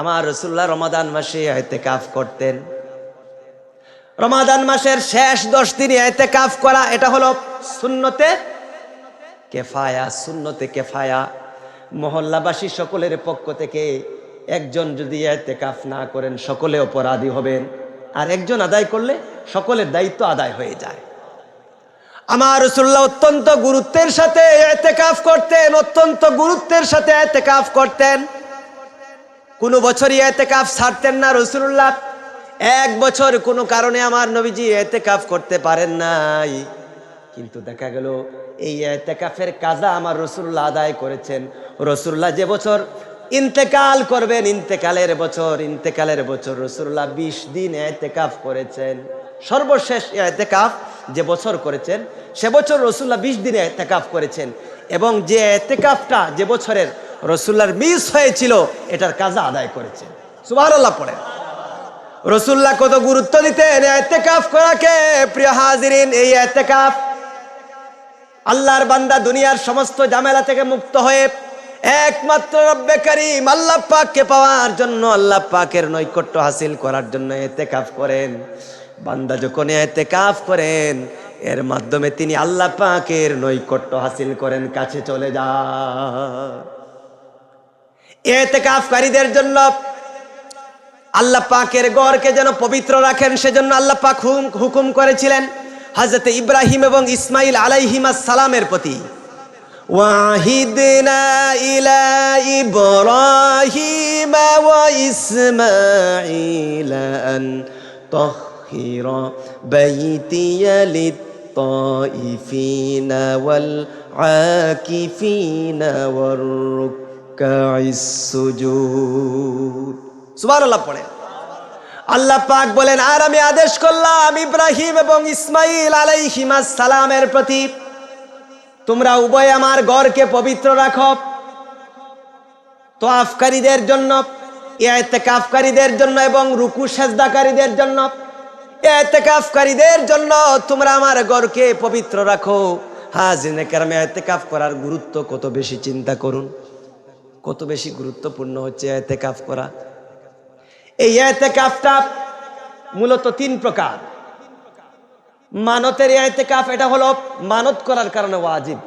আমার রসুল্লাহ রমাদান মাসে এতেকাফ করতেন। রমাদান মাসের শেষ দশ দিনে এতেকাফ করা, এটা হলো শূন্যতে কেফায়া শূন্যতে কেফায়া। মহল্লাবাসী সকলের পক্ষ থেকে একজন যদি এতেকাফ না করেন, সকলে অপরাধী হবেন। আর একজন আদায় করলে সকলের দায়িত্ব আদায় হয়ে যায়। আমার রসুল্লাহ অত্যন্ত গুরুত্বের সাথে এতেকাফ করতেন, অত্যন্ত গুরুত্বের সাথে এতেকাফ করতেন। কোনো বছরই এতে এতেকাফ ছাড়তেন না রসুল্লাহ এক বছর কোনো কারণে আমার নবীজি এতে এতেকাফ করতে পারেন নাই। কিন্তু দেখা গেল, এই এতেকাফের কাজা আমার রসুল্লাহ আদায় করেছেন। রসুল্লাহ যে বছর ইন্তেকাল করবেন, ইন্তেকালের বছর ইন্তেকালের বছর রসুল্লাহ বিশ দিন এতেকাফ করেছেন। সর্বশেষ এতেকাফ যে বছর করেছেন, সে বছর রসুল্লাহ বিশ দিনে এতেকাফ করেছেন। এবং যে এতেকাফটা যে বছরের রসুল্লার মিস হয়েছিল, এটার কাজ আদায় করেছে। সুবাহ পড়ে রসুল্লাহ কত গুরুত্ব দিতেন এতেকাফ করাকে? প্রিয় হাজিরিন, এই এতেকাফ আল্লাহর বান্দা দুনিয়ার সমস্ত ঝামেলা থেকে মুক্ত হয়ে একমাত্র রব্বে করিম আল্লাহ পাককে পাওয়ার জন্য আল্লাহ পাকের নৈকট্য হাসিল করার জন্য এতেকাফ করেন। বান্দা যখন এতেকাফ করেন, এর মাধ্যমে তিনি আল্লাহ পাকের নৈকট্য হাসিল করেন, কাছে চলে যান। এতেকাফকারীদের জন্য আল্লাহ পাকের গড়কে যেন পবিত্র রাখেন, সেজন্য আল্লাহ পাক হুকুম করেছিলেন হজরত ইব্রাহিম এবং ইসমাইল আলাইহিমা সালামের প্রতি। ওয়াহিদনা সুবার আল্লাহ পড়ে। আল্লাহ পাক বলেন, আর আমি আদেশ করলাম ইব্রাহিম এবং ইসমাইল আলাইহিমা সালামের প্রতি, তোমরা উভয় আমার গড়কে পবিত্র রাখো। তো আফকারীদের জন্য এতেকাফকারীদের জন্য এবং রুকু সেজদাকারীদের জন্য এতেকাফকারীদের জন্য তোমরা আমার গড়কে পবিত্র রাখো। হাজিনে কেরামে এতেকাফ করার গুরুত্ব কত বেশি চিন্তা করুন। কত বেশি গুরুত্বপূর্ণ হচ্ছে এতেকাফ করা? এই এতেকাফটা মূলত তিন প্রকার। মানতের এতেকাফ, এটা হলো মানত করার কারণে ওয়াজিব।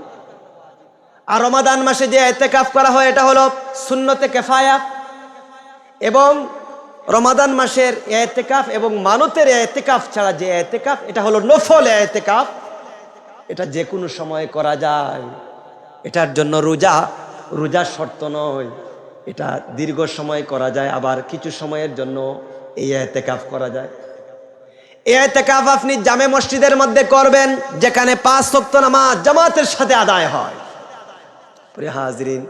আর রমাদান মাসে যে এতেকাফ করা হয়, এটা হলো শূন্যতে কেফায়া। এবং রমাদান মাসের এতেকাফ এবং মানতের এতেকাফ ছাড়া যে এতেকাফ, এটা হলো নফল এতেকাফ। এটা যে কোনো সময় করা যায়। এটার জন্য রোজা রোজার শর্ত নয়। এটা দীর্ঘ সময় করা যায়, আবার কিছু সময়ের জন্য এই এতেকাফ করা যায়। এতেকাফ আপনি জামে মসজিদের মধ্যে করবেন, যেখানে পাঁচ শক্ত নামাজ জামাতের সাথে আদায় হয়। হাজরিন,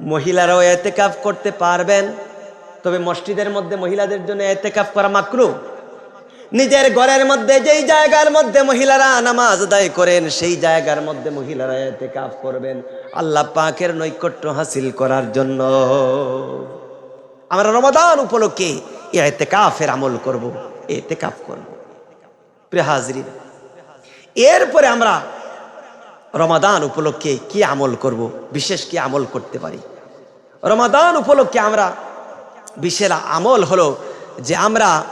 মহিলারাও এতেকাফ করতে পারবেন, তবে মসজিদের মধ্যে মহিলাদের জন্য এতেকাফ করা মাকরু। নিজের ঘরের মধ্যে, যেই জায়গার মধ্যে মহিলারা নামাজ আদায় করেন, সেই জায়গার মধ্যে মহিলারা এতেকাফ করবেন। আল্লাহ পাকের নৈকট্য হাসিল করার জন্য। আমরা রমাদান উপলক্ষে এতেকাফের আমল করব, এতেকাফ করব। প্রিয় হাজরিন, এরপরে আমরা রমাদান উপলক্ষে কি আমল করব, বিশেষ কি আমল করতে পারি? রমাদান উপলক্ষে আমরা বিশেষ আমল হলো যে আমরা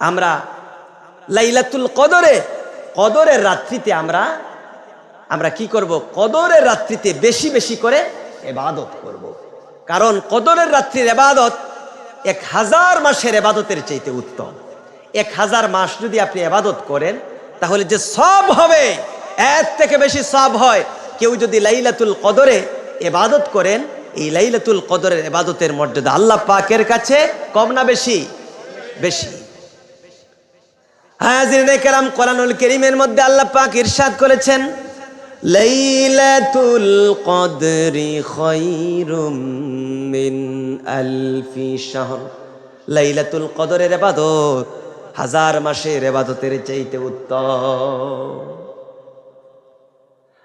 আমরা লাইলাতুল কদরে, কদরের রাত্রিতে আমরা আমরা কি করব? কদরের রাত্রিতে বেশি বেশি করে এবাদত করব। কারণ কদরের রাত্রির এবাদত এক হাজার মাসের এবাদতের চাইতে উত্তম। এক হাজার মাস যদি আপনি এবাদত করেন, তাহলে যে সব হবে, এর থেকে বেশি সব হয়। কেউ যদি লাইলাতুল কদরে এবাদত করেন, এই লাইলাতুল কদরের এবাদতের মর্যাদা আল্লাহ পাকের কাছে কম না বেশি? বেশি। হাজির কেরাম কোরআনুল করিমের মধ্যে আল্লাহ পাক ইরশাদ করেছেন, লাইলাতুল কদরি খায়রুম মিন আলফি শাহর। লাইলাতুল কদরের ইবাদত হাজার মাসের ইবাদতের চাইতে উত্তম।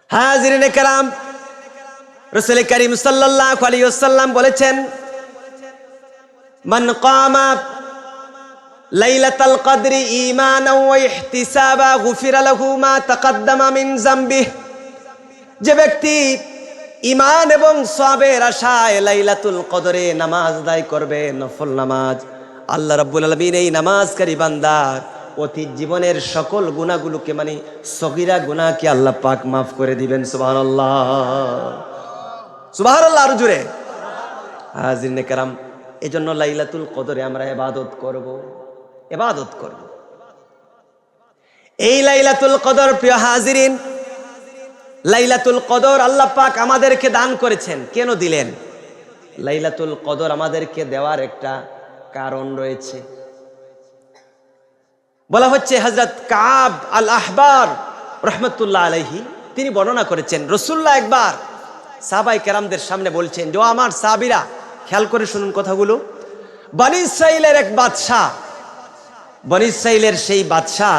হাজির কেরাম রসুল করিম সাল্লাল্লাহু আলাইহি ওয়াসাল্লাম বলেছেন, মান কামা লাইলাতাল কদরি লাহু মা যে ব্যক্তি ইমান এবং সবের আশায় লাইলাতুল কদরে নামাজ আদায় করবে, নফল নামাজ, আল্লাহ রাব্বুল আলামিন এই নামাজকারী বান্দার অতীত জীবনের সকল গুণাগুলোকে মানে সগিরা গুনাহকে আল্লাহ পাক মাফ করে দিবেন, সুবহানাল্লাহ। সুবহানাল্লাহ আরও জুড়ে হাজির কারাম, এজন্য লাইলাতুল কদরে আমরা এবাদত করব। এবাদত করব। এই লাইলাতুল কদর, প্রিয় হাজিরিন, লাইলাতুল কদর আল্লাহ পাক আমাদেরকে দান করেছেন। কেন দিলেন? লাইলাতুল কদর আমাদেরকে দেওয়ার একটা কারণ রয়েছে। বলা হচ্ছে হজরত কাব আল আহবার রহমতুল্লাহ আলহি তিনি বর্ণনা করেছেন রসুল্লাহ একবার সাহাবাই কেরামদের সামনে বলছেন যে আমার সাবিরা খেয়াল করে শুনুন কথাগুলো। বনি ইসরাইলের এক বাদশাহ বনি ইসরাইলের সেই বাদশাহ,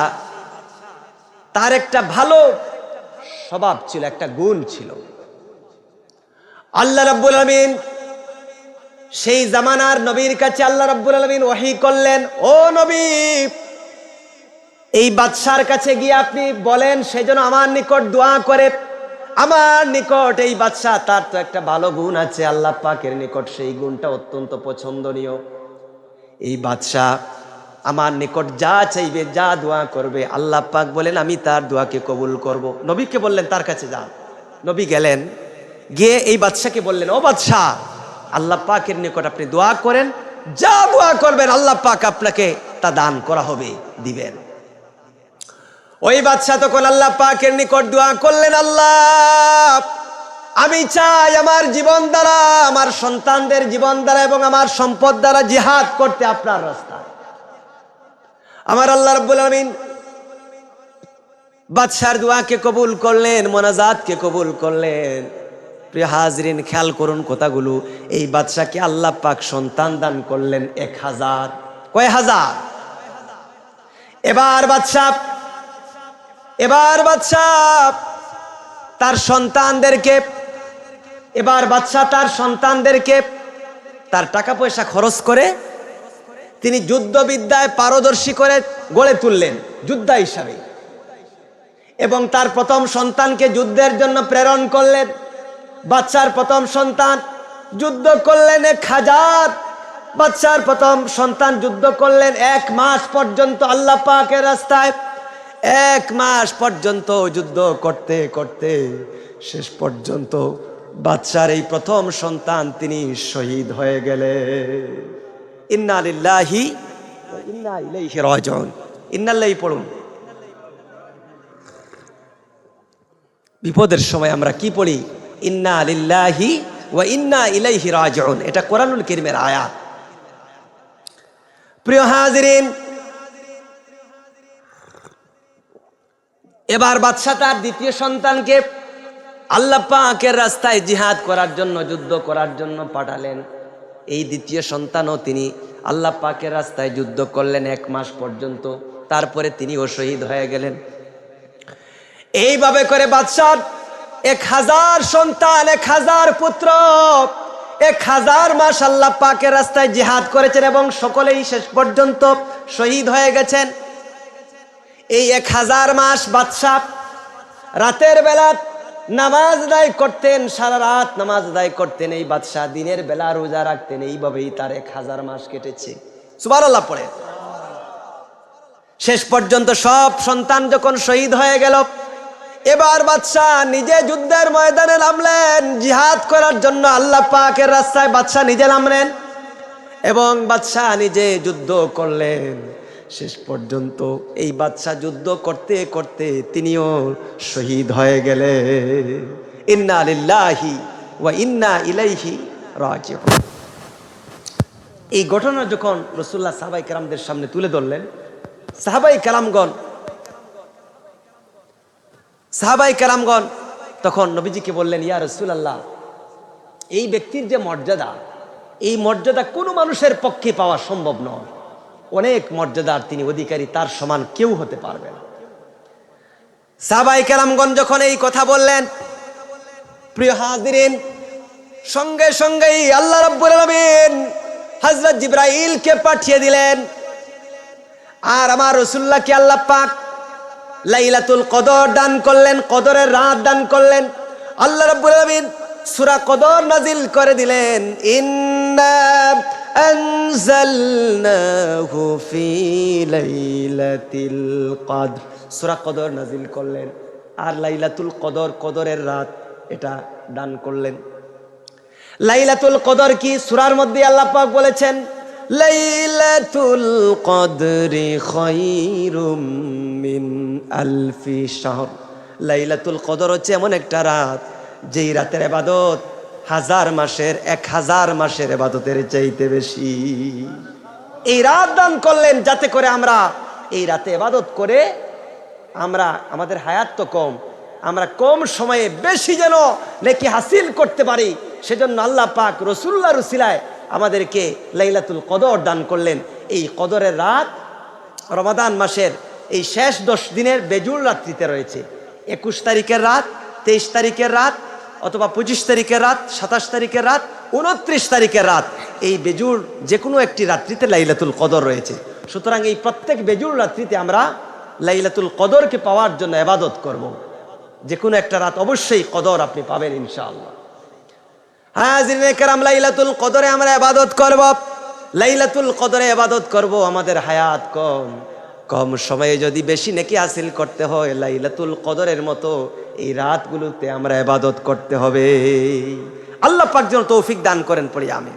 তার একটা ভালো স্বভাব ছিল, একটা গুণ ছিল। আল্লাহ রাব্বুল আলমিন সেই জামানার নবীর কাছে আল্লাহ রাব্বুল আলমিন ওয়াহি করলেন, ও নবী, এই বাদশার কাছে গিয়ে আপনি বলেন সেজন্য আমার নিকট দোয়া করে। আমার নিকট এই বাদশাহ, তার তো একটা ভালো গুণ আছে, আল্লাহ পাকের নিকট সেই গুণটা অত্যন্ত পছন্দনীয়। এই বাদশাহ আমার নিকট যা চাইবে, যা দোয়া করবে, আল্লাহ পাক বলেন, আমি তার দোয়াকে কবুল করব। নবীকে বললেন, তার কাছে যান নবী গেলেন, গিয়ে এই বাদশাকে বললেন, ও বাদশাহ, আল্লাহ পাকের নিকট আপনি দোয়া করেন, যা দোয়া করবেন, আল্লাহ পাক আপনাকে তা দান করা হবে, দিবেন। ওই বাদশাহ তখন আল্লাহ পাকের নিকট দোয়া করলেন, আল্লাহ, আমি চাই আমার জীবন দ্বারা, আমার সন্তানদের জীবন দ্বারা এবং আমার সম্পদ দ্বারা জিহাদ করতে আপনার রাস্তা আমার আল্লাহ রব্বুল আলমিন বাদশার দোয়াকে কবুল করলেন, মোনাজাতকে কবুল করলেন। প্রিয় হাজরিন, খেয়াল করুন কথাগুলো। এই বাদশাকে আল্লাহ পাক সন্তান দান করলেন এক হাজার। কয় হাজার? এবার বাদশাহ এবার বাদশাহ তার সন্তানদেরকে, এবার বাদশাহ তার সন্তানদেরকে তার টাকা পয়সা খরচ করে তিনি যুদ্ধবিদ্যায় পারদর্শী করে গড়ে তুললেন, যোদ্ধা হিসাবে। এবং তার প্রথম সন্তানকে যুদ্ধের জন্য প্রেরণ করলেন। বাচ্চার প্রথম সন্তান যুদ্ধ করলেন এক হাজার। বাচ্চার প্রথম সন্তান যুদ্ধ করলেন এক মাস পর্যন্ত আল্লাহ পাকের রাস্তায়। এক মাস পর্যন্ত যুদ্ধ করতে করতে শেষ পর্যন্ত বাচ্চার এই প্রথম সন্তান তিনি শহীদ হয়ে গেলে ইন্না বিপদের সময় আমরা কি পড়ি? ইন্না লিল্লাহি ওয়া ইন্না ইলাইহি রাজিউন এটা কোরআনুল কারীমের আয়াত। প্রিয় হাজিরিন, এবার বাদশাহ তার দ্বিতীয় সন্তানকে আল্লাহ পাকের রাস্তায় জিহাদ করার জন্য, যুদ্ধ করার জন্য পাঠালেন। এই দ্বিতীয় সন্তানও তিনি আল্লাহ পাকের রাস্তায় যুদ্ধ করলেন এক মাস পর্যন্ত। তারপরে তিনিও শহীদ হয়ে গেলেন। এইভাবে করে বাদশাহ এক হাজার সন্তান, এক হাজার পুত্র, এক হাজার মাস আল্লাহ পাকের রাস্তায় জিহাদ করেছেন এবং সকলেই শেষ পর্যন্ত শহীদ হয়ে গেছেন। এই এক হাজার মাস বাদশাহ রাতের বেলা নামাজ আদায় করতেন, সারা রাত নামাজ আদায় করতেন, এই বাদশাহ দিনের বেলা রোজা রাখতেন, এইভাবেই তার এক হাজার মাস কেটেছে। সুবার আল্লাহ পড়ে। শেষ পর্যন্ত সব সন্তান যখন শহীদ হয়ে গেল, এবার বাদশাহ নিজে যুদ্ধের ময়দানে নামলেন, জিহাদ করার জন্য আল্লাহ পাকের রাস্তায় বাদশাহ নিজে নামলেন এবং বাদশাহ নিজে যুদ্ধ করলেন। শেষ পর্যন্ত এই বাদশাহ যুদ্ধ করতে করতে তিনিও শহীদ হয়ে গেলে। ইন্না আলিল্লাহি ওয়া ইন্না ইলাইহি রাজিউন। এই ঘটনা যখন রসুল্লাহ সাহাবাই কালামদের সামনে তুলে ধরলেন, সাহাবাই কালামগণ সাহাবাই কালামগণ তখন নবীজিকে বললেন, ইয়া রসুল আল্লাহ এই ব্যক্তির যে মর্যাদা, এই মর্যাদা কোনো মানুষের পক্ষে পাওয়া সম্ভব নয়। অনেক মর্যাদার তিনি অধিকারী, তার সমান কেউ হতে পারবে না। সাবাই কালামগণ যখন এই কথা বললেন, প্রিয় হাজিরিন, সঙ্গে সঙ্গেই আল্লাহ রাব্বুল আলামিন হযরত জিব্রাইলকে পাঠিয়ে দিলেন। আর আমার রসুল্লাহকে আল্লাহ পাক লাইলাতুল কদর দান করলেন, কদরের রাত দান করলেন। আল্লাহ রাব্বুল আলামিন সূরা কদর নাজিল করে দিলেন। ইন্না আনজালনাহু ফি লাইলাতিল কদর সূরা কদর নাজিল করলেন। আর লাইলাতুল কদর, কদরের রাত এটা দান করলেন। লাইলাতুল কদর কি? সূরার মধ্যে আল্লাহ পাক বলেছেন, লাইলাতুল কদরি খায়রুম মিন আলফি শাহর। লাইলাতুল কদর হচ্ছে এমন একটা রাত যেই রাতের ইবাদত হাজার মাসের, এক হাজার মাসের এবাদতের চাইতে বেশি। এই রাত দান করলেন যাতে করে আমরা এই রাতে ইবাদত করে আমরা, আমাদের হায়াত তো কম, আমরা কম সময়ে বেশি যেন নেকি হাসিল করতে পারি, সেজন্য আল্লাহ পাক রসুল্লাহ রসিলায় আমাদেরকে লাইলাতুল কদর দান করলেন। এই কদরের রাত রমাদান মাসের এই শেষ দশ দিনের বেজুর রাত্রিতে রয়েছে। একুশ তারিখের রাত, তেইশ তারিখের রাত অথবা পঁচিশ তারিখের রাত, সাতাশ তারিখের রাত উনত্রিশ তারিখের রাত। এই বেজুর যে কোনো একটি রাত্রিতে লাইলাতুল কদর রয়েছে। সুতরাং এই প্রত্যেক বেজুর রাত্রিতে আমরা লাইলাতুল কদরকে পাওয়ার জন্য এবাদত করব। যে কোনো একটা রাত অবশ্যই কদর আপনি পাবেন ইনশাআল্লাহ। হ্যাঁ জিনেকার লাইলাতুল কদরে আমরা এবাদত করব। লাইলাতুল কদরে এবাদত করব, আমাদের হায়াত কম। কম সময়ে যদি বেশি নেকি হাসিল করতে হয়, লাইলাতুল কদরের মতো এই রাতগুলোতে আমরা এবাদত করতে হবে। আল্লাহ পাক যেন তৌফিক দান করেন পড়ি আমি